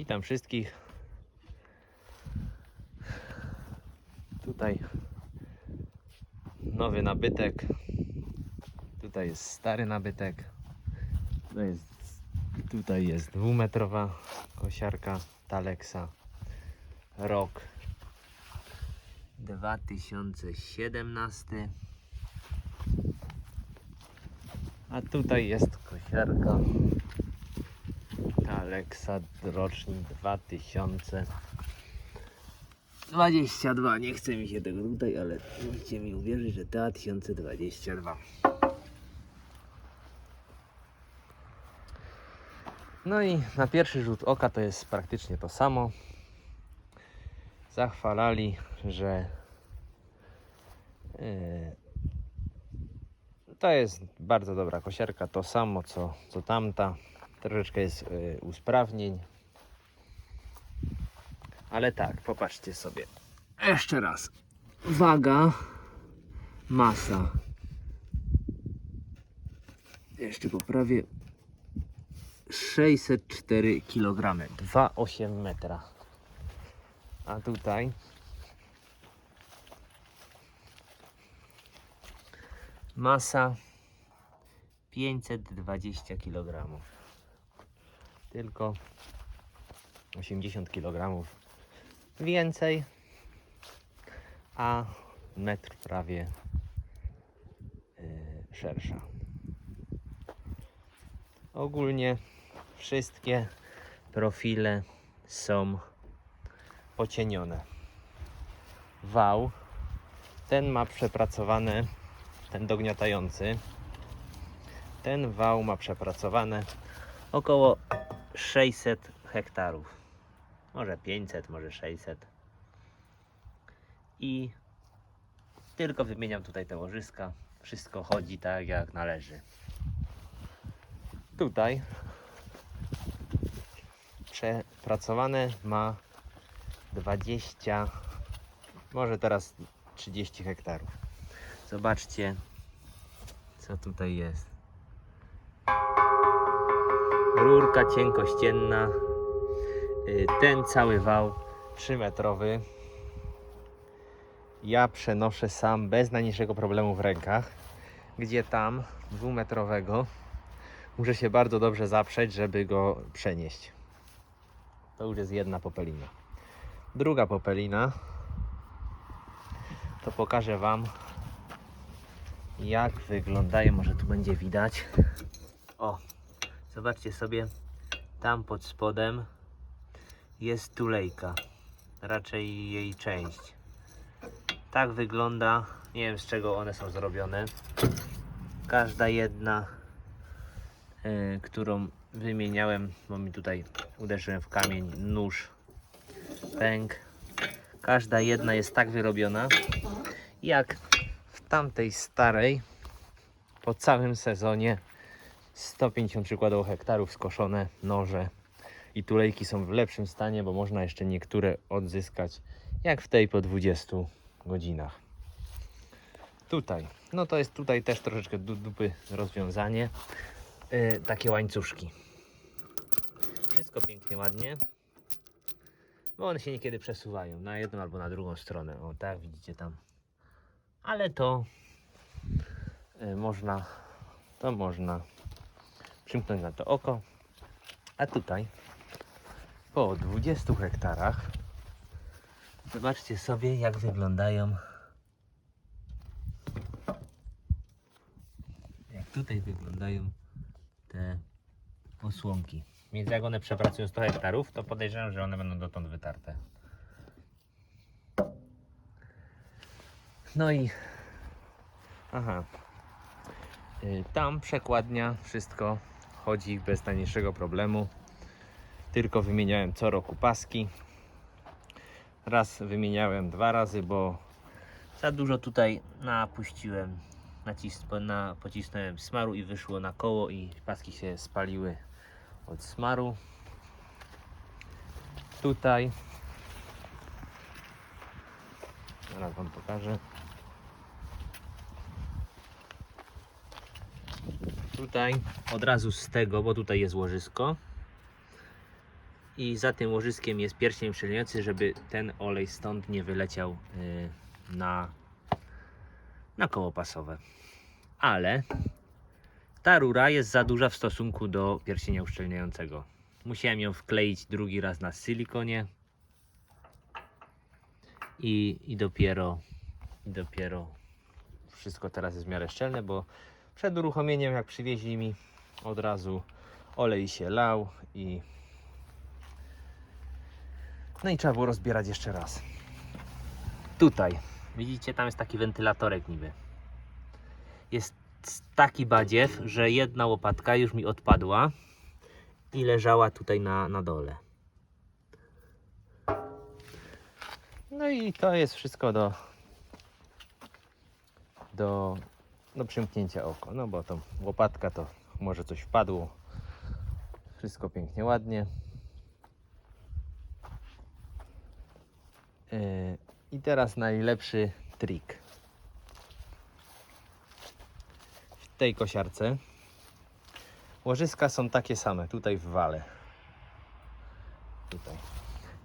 Witam wszystkich. Tutaj nowy nabytek. Tutaj jest stary nabytek. To jest, tutaj jest dwumetrowa kosiarka Talexa. Rok 2017. A tutaj jest kosiarka Alexa rocznik 2022. Nie chce mi się tego tutaj, ale musicie mi uwierzyć, że 2022. No i na pierwszy rzut oka to jest praktycznie to samo. Zachwalali, że yy, to jest bardzo dobra kosiarka, to samo co, co tamta. Troszeczkę jest y, usprawnień. Ale tak, popatrzcie sobie. Jeszcze raz. Waga, masa. Jeszcze poprawię. 604 kg, 2,8 metra. A tutaj masa 520 kg. Tylko 80 kg więcej, a metr prawie yy, szersza. Ogólnie wszystkie profile są pocienione. Wał ten ma przepracowane, ten dogniatający. Ten wał ma przepracowane około 600 hektarów. Może 500, może 600. I tylko wymieniam tutaj te łożyska. Wszystko chodzi tak jak należy. Tutaj przepracowane ma 20, może teraz 30 hektarów. Zobaczcie, co tutaj jest. Rurka cienkościenna. Y, Ten cały wał 3 metrowy. Ja przenoszę sam bez najmniejszego problemu w rękach. Gdzie tam dwumetrowego muszę się bardzo dobrze zaprzeć, żeby go przenieść. To już jest jedna popelina. Druga popelina to pokażę Wam jak wyglądają, może tu będzie widać. O, zobaczcie sobie, tam pod spodem jest tulejka, raczej jej część. Tak wygląda, nie wiem z czego one są zrobione. Każda jedna, y, którą wymieniałem, bo mi tutaj uderzyłem w kamień, nóż, pęk. Każda jedna jest tak wyrobiona, jak w tamtej starej, po całym sezonie 150 przykładowo hektarów skoszone noże i tulejki są w lepszym stanie, bo można jeszcze niektóre odzyskać, jak w tej po 20 godzinach. Tutaj, no to jest tutaj też troszeczkę du dupy rozwiązanie. Yy, takie łańcuszki. Wszystko pięknie, ładnie. Bo one się niekiedy przesuwają na jedną albo na drugą stronę. O tak, widzicie tam. Ale to y, można, to można przymknąć na to oko. A tutaj po 20 hektarach zobaczcie sobie jak wyglądają jak tutaj wyglądają te osłonki. Więc jak one przepracują 100 hektarów, to podejrzewam, że one będą dotąd wytarte. No i aha. Y, Tam przekładnia, wszystko chodzi bez najmniejszego problemu. Tylko wymieniałem co roku paski. Raz wymieniałem dwa razy, bo za dużo tutaj napuściłem, nacis, na, pocisnąłem smaru i wyszło na koło i paski się spaliły od smaru. Tutaj zaraz Wam pokażę. Tutaj od razu z tego, bo tutaj jest łożysko I za tym łożyskiem jest pierścień uszczelniający, żeby ten olej stąd nie wyleciał y, na, na koło pasowe. Ale ta rura jest za duża w stosunku do pierścienia uszczelniającego. Musiałem ją wkleić drugi raz na silikonie i, i dopiero i dopiero wszystko teraz jest w miarę szczelne, bo przed uruchomieniem jak przywieźli mi od razu olej się lał i no i trzeba było rozbierać jeszcze raz. Tutaj widzicie tam jest taki wentylatorek niby. Jest taki badziew, że jedna łopatka już mi odpadła i leżała tutaj na, na dole. No i to jest wszystko do do, do przymknięcia oko. No bo to łopatka to może coś wpadło. Wszystko pięknie, ładnie. Yy, I teraz najlepszy trik. W tej kosiarce łożyska są takie same, tutaj w wale. Tutaj.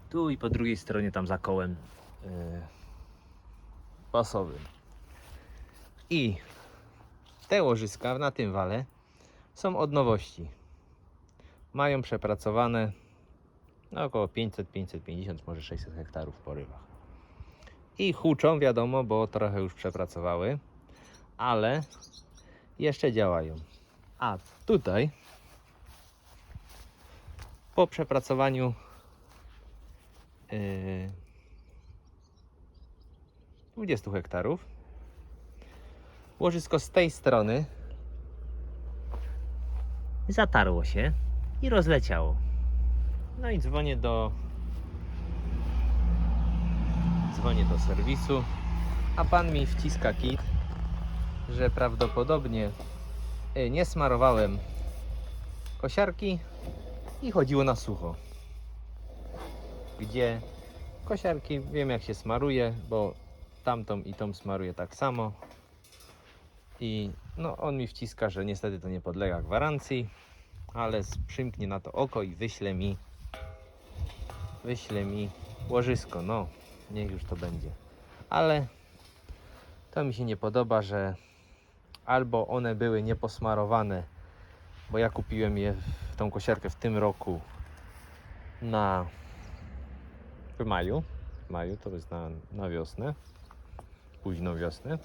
Tu i po drugiej stronie tam za kołem yy, pasowym. I te łożyska na tym wale są od nowości. Mają przepracowane no około 500, 550, może 600 hektarów porywach. I huczą, wiadomo, bo trochę już przepracowały, ale jeszcze działają. A tutaj po przepracowaniu yy, 20 hektarów łożysko z tej strony zatarło się i rozleciało. No i dzwonię do dzwonię do serwisu, a pan mi wciska kit, że prawdopodobnie y, nie smarowałem kosiarki i chodziło na sucho. Gdzie kosiarki wiem jak się smaruje, bo tamtą i tą smaruję tak samo. I no, on mi wciska, że niestety to nie podlega gwarancji, ale przymknie na to oko i wyśle mi wyśle mi łożysko. No, niech już to będzie. Ale to mi się nie podoba, że albo one były nieposmarowane, bo ja kupiłem je w tą kosiarkę w tym roku na w maju. W maju to jest na, na wiosnę, późną wiosnę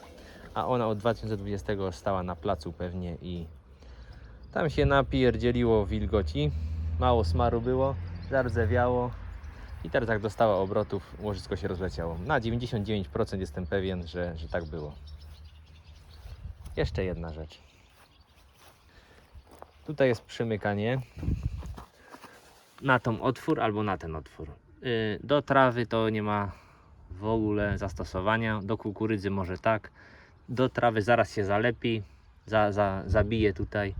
a ona od 2020 stała na placu pewnie i tam się napierdzieliło wilgoci, mało smaru było, zardzewiało i teraz jak dostała obrotów, łożysko się rozleciało. Na 99% jestem pewien, że, że tak było. Jeszcze jedna rzecz. Tutaj jest przymykanie na tą otwór albo na ten otwór. Yy, Do trawy to nie ma w ogóle zastosowania, do kukurydzy może tak, do trawy zaraz się zalepi, za, za, zabije tutaj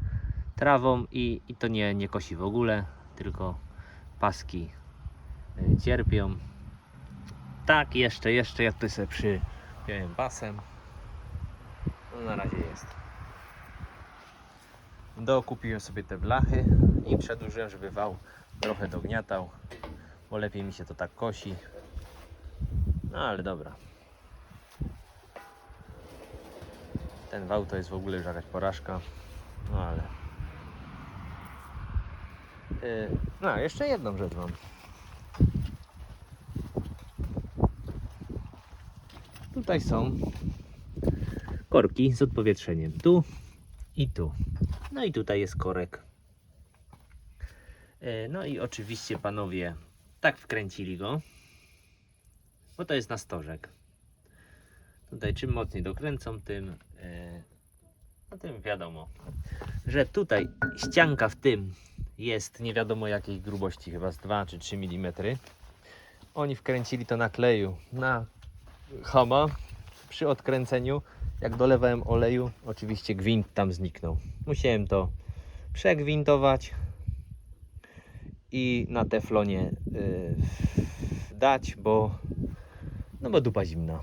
trawą i, i to nie, nie kosi w ogóle, tylko paski y, cierpią. Tak, jeszcze, jeszcze, ja tutaj sobie przypiąłem pasem. No na razie jest. Dokupiłem sobie te blachy i przedłużyłem, żeby wał trochę dogniatał, bo lepiej mi się to tak kosi. No ale dobra. Ten wał to jest w ogóle już jakaś porażka. No ale. Yy, no, jeszcze jedną rzecz mam. Tutaj są korki z odpowietrzeniem. Tu i tu. No i tutaj jest korek. Yy, No i oczywiście panowie tak wkręcili go, bo to jest na stożek. Tutaj czym mocniej dokręcą, tym, no tym wiadomo, że tutaj ścianka w tym jest nie wiadomo jakiej grubości, chyba z 2 czy 3 mm. Oni wkręcili to na kleju na hama przy odkręceniu. Jak dolewałem oleju, oczywiście gwint tam zniknął. Musiałem to przegwintować i na teflonie y, dać, bo no bo dupa zimna.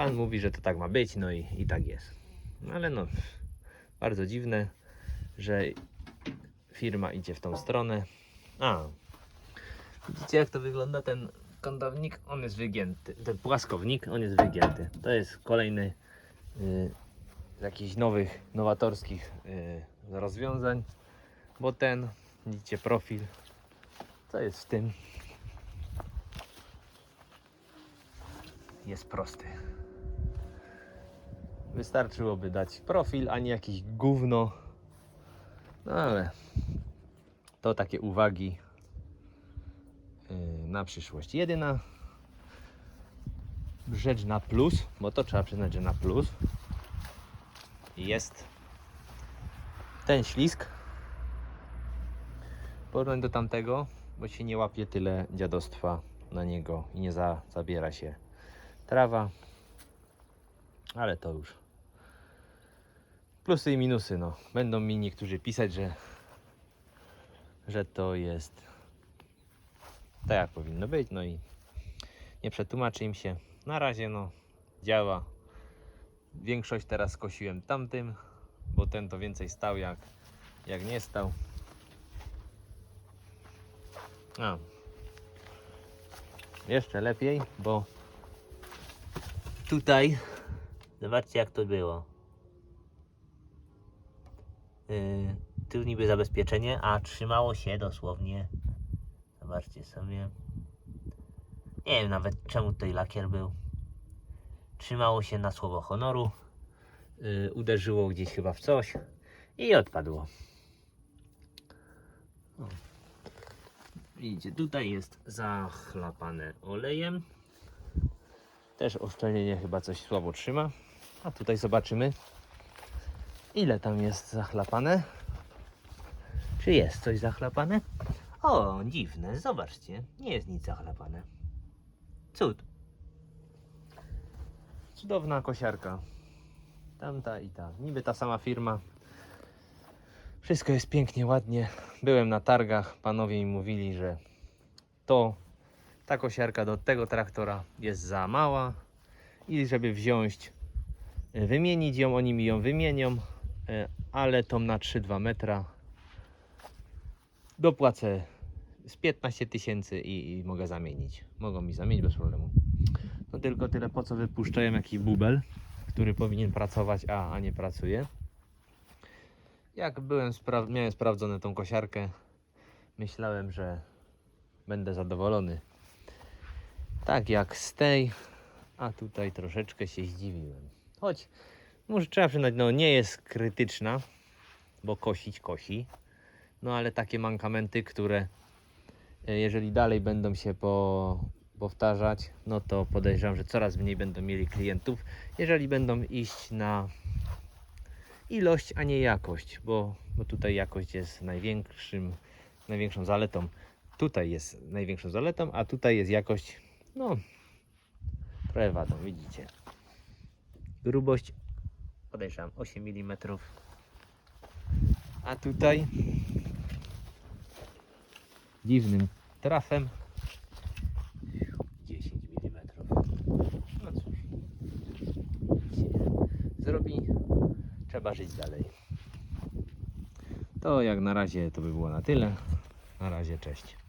Pan mówi, że to tak ma być, no i, i tak jest. No ale no, bardzo dziwne, że firma idzie w tą stronę, A. Widzicie jak to wygląda ten kątownik? On jest wygięty. Ten płaskownik, on jest wygięty. To jest kolejny y, z jakichś nowych, nowatorskich y, rozwiązań. Bo ten, widzicie profil, co jest w tym? Jest prosty. Wystarczyłoby dać profil, a nie jakieś gówno. No ale to takie uwagi yy, na przyszłość. Jedyna rzecz na plus, bo to trzeba przyznać, że na plus jest ten ślisk. Porównać do tamtego, bo się nie łapie tyle dziadostwa na niego i nie za, zabiera się trawa. Ale to już plusy i minusy. No. Będą mi niektórzy pisać, że, że to jest tak jak powinno być. No i nie przetłumaczy im się. Na razie no działa. Większość teraz skosiłem tamtym, bo ten to więcej stał jak, jak nie stał. A. Jeszcze lepiej, bo tutaj zobaczcie jak to było. Yy, tu niby zabezpieczenie, a trzymało się dosłownie. Zobaczcie sobie. Nie wiem nawet czemu tutaj lakier był. Trzymało się na słowo honoru. Yy, uderzyło gdzieś chyba w coś i odpadło. O. Widzicie, tutaj jest zachlapane olejem. Też oszczelnienie chyba coś słabo trzyma. A tutaj zobaczymy, ile tam jest zachlapane. Czy jest coś zachlapane? O, dziwne, zobaczcie, nie jest nic zachlapane. Cud. Cudowna kosiarka. Tamta i ta. Niby ta sama firma. Wszystko jest pięknie, ładnie. Byłem na targach, panowie mi mówili, że to ta kosiarka do tego traktora jest za mała i żeby wziąć, wymienić ją, oni mi ją wymienią, ale tą na 3-2 metra dopłacę z 15 tysięcy i, i mogę zamienić. Mogą mi zamienić bez problemu. No tylko tyle, po co wypuszczają jakiś bubel, który powinien pracować, a, a nie pracuje. Jak byłem, spra miałem sprawdzone tą kosiarkę, myślałem, że będę zadowolony. Tak jak z tej, a tutaj troszeczkę się zdziwiłem. Choć, może trzeba przyznać, no nie jest krytyczna, bo kosić kosi. No ale takie mankamenty, które e, jeżeli dalej będą się po, powtarzać, no to podejrzewam, że coraz mniej będą mieli klientów, jeżeli będą iść na ilość, a nie jakość, bo, bo tutaj jakość jest największym, największą zaletą. Tutaj jest największą zaletą, a tutaj jest jakość, no, trochę wadą, widzicie. Grubość, podejrzewam, 8 mm. A tutaj dziwnym trafem 10 mm. No cóż, się zrobi, trzeba żyć dalej. To jak na razie to by było na tyle. Na razie, cześć.